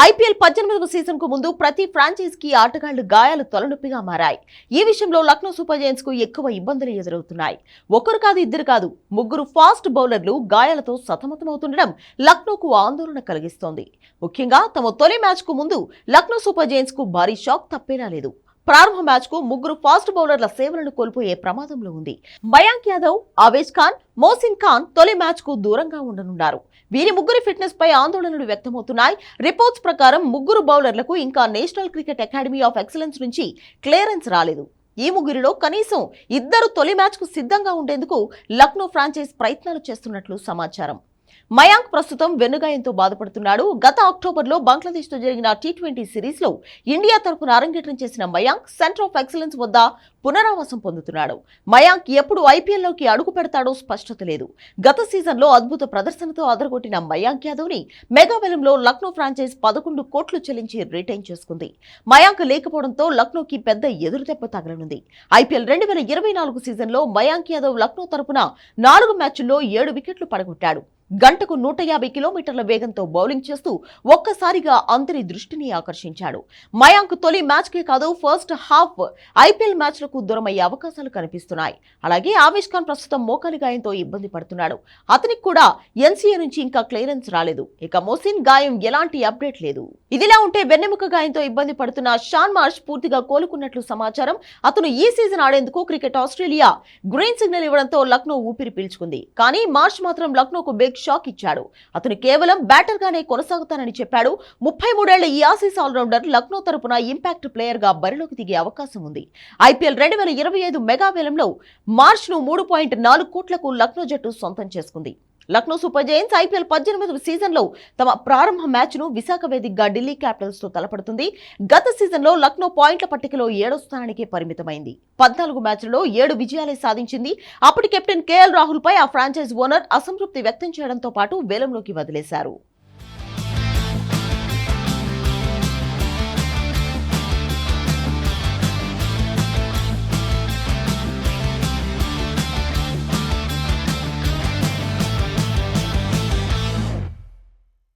IPL పద్దెనిమిదవ సీజన్కు ముందు ప్రతి ఫ్రాంచైజ్కి ఆటగాళ్ళు గాయాలు తలనొప్పిగా మారాయి. ఈ విషయంలో లక్నో సూపర్ జైంట్స్కు ఎక్కువ ఇబ్బందులు ఎదురవుతున్నాయి. ఒకరు కాదు ఇద్దరు కాదు ముగ్గురు ఫాస్ట్ బౌలర్లు గాయాలతో సతమతమవుతుండడం లక్నోకు ఆందోళన కలిగిస్తోంది. ముఖ్యంగా తమ తొలి మ్యాచ్కు ముందు లక్నో సూపర్ జైంట్స్కు భారీ షాక్ తప్పేలా లేదు. ప్రారంభ మ్యాచ్కు ముగ్గురు ఫాస్ట్ బౌలర్ల సేవలను కోల్పోయే ప్రమాదంలో ఉంది. మయాంక్ యాదవ్ ఆవేజ్ ఖాన్ మోసిన్ ఖాన్ తొలి మ్యాచ్కు దూరంగా ఉండనున్నారు. వీరి ముగ్గురి ఫిట్నెస్ పై ఆందోళనలు వ్యక్తమవుతున్నాయి. రిపోర్ట్స్ ప్రకారం ముగ్గురు బౌలర్లకు ఇంకా national cricket academy of excellence నుంచి క్లియరెన్స్ రాలేదు. ఈ ముగ్గురిలో కనీసం ఇద్దరు తొలి మ్యాచ్కు సిద్ధంగా ఉండేందుకు లక్నో ఫ్రాంచైజ్ ప్రయత్నాలు చేస్తున్నట్లు సమాచారం. మయాంక్ ప్రస్తుతం వెన్నుగాయంతో బాధపడుతున్నాడు. గత అక్టోబర్లో బంగ్లాదేశ్తో జరిగిన టీ ట్వంటీ సిరీస్లో ఇండియా తరపున అరంగేట్రం చేసిన మయాంక్ సెంటర్ ఆఫ్ ఎక్సలెన్స్ వద్ద పునరావాసం పొందుతున్నాడు. మయాంక్ ఎప్పుడు ఐపీఎల్లోకి అడుగు పెడతాడో స్పష్టత లేదు. గత సీజన్లో అద్భుత ప్రదర్శనతో అదరగొట్టిన మయాంక్ యాదవ్ని మెగావెలంలో లక్నో ఫ్రాంచైజ్ పదకొండు కోట్లు చెల్లించి రిటైన్ చేసుకుంది. మయాంక్ లేకపోవడంతో లక్నోకి పెద్ద ఎదురుదెబ్బ తగలనుంది. ఐపీఎల్ రెండు వేల ఇరవై నాలుగు సీజన్లో మయాంక్ యాదవ్ లక్నో తరపున నాలుగు మ్యాచ్ల్లో ఏడు వికెట్లు పడగొట్టాడు. గంటకు నూట యాభై కిలోమీటర్ల వేగంతో బౌలింగ్ చేస్తూ ఒక్కసారిగా అందరి దృష్టిని ఆకర్షించాడు. మయాంక్ తొలి మ్యాచ్కే కాదు ఫస్ట్ హాఫ్ ఐపీఎల్ మ్యాచ్లకు దూరమయ్యే అవకాశాలు కనిపిస్తున్నాయి. అలాగే ఆవేశ్ ఖాన్ ప్రస్తుతం మోకాలి గాయంతో ఇబ్బంది పడుతున్నాడు. అతనికి కూడా ఎన్సీఏ నుంచి ఇంకా క్లియరెన్స్ రాలేదు. ఇక మోసిన్ గాయం ఎలాంటి అప్డేట్ లేదు. ఇదిలా ఉంటే వెన్నెముక గాయంతో ఇబ్బంది పడుతున్న షాన్ మార్ష్ పూర్తిగా కోలుకున్నట్లు సమాచారం. అతను ఈ సీజన్ ఆడేందుకు క్రికెట్ ఆస్ట్రేలియా గ్రీన్ సిగ్నల్ ఇవ్వడంతో లక్నో ఊపిరి పీల్చుకుంది. కానీ మార్ష్ మాత్రం లక్నోకు బిగ్ షాక్ ఇచ్చాడు. అతను కేవలం బ్యాటర్ గానే కొనసాగుతానని చెప్పాడు. ముప్పై మూడేళ్ళ ఈ ఆసీస్ ఆల్రౌండర్ లక్నో తరపున ఇంపాక్ట్ ప్లేయర్గా బరిలోకి దిగే అవకాశం ఉంది. ఐపీఎల్ రెండు వేల ఇరవై ఐదు మెగా వేలంలో మార్చ్ను మూడు పాయింట్ నాలుగు కోట్లకు లక్నో జట్టు సొంతం చేసుకుంది. లక్నో సూపర్ జైన్స్ ఐపీఎల్ పద్దెనిమిదవ సీజన్లో తమ ప్రారంభ మ్యాచ్ను విశాఖ వేదికగా ఢిల్లీ క్యాపిటల్స్తో తలపడుతుంది. గత సీజన్లో లక్నో పాయింట్ల పట్టికలో ఏడో స్థానానికే పరిమితమైంది. పద్నాలుగు మ్యాచ్లలో ఏడు విజయాలే సాధించింది. అప్పటి కెప్టెన్ కేఎల్ రాహుల్పై ఆ ఫ్రాంచైజ్ ఓనర్ అసంతృప్తి వ్యక్తం చేయడంతో పాటు వేలంలోకి వదిలేశారు.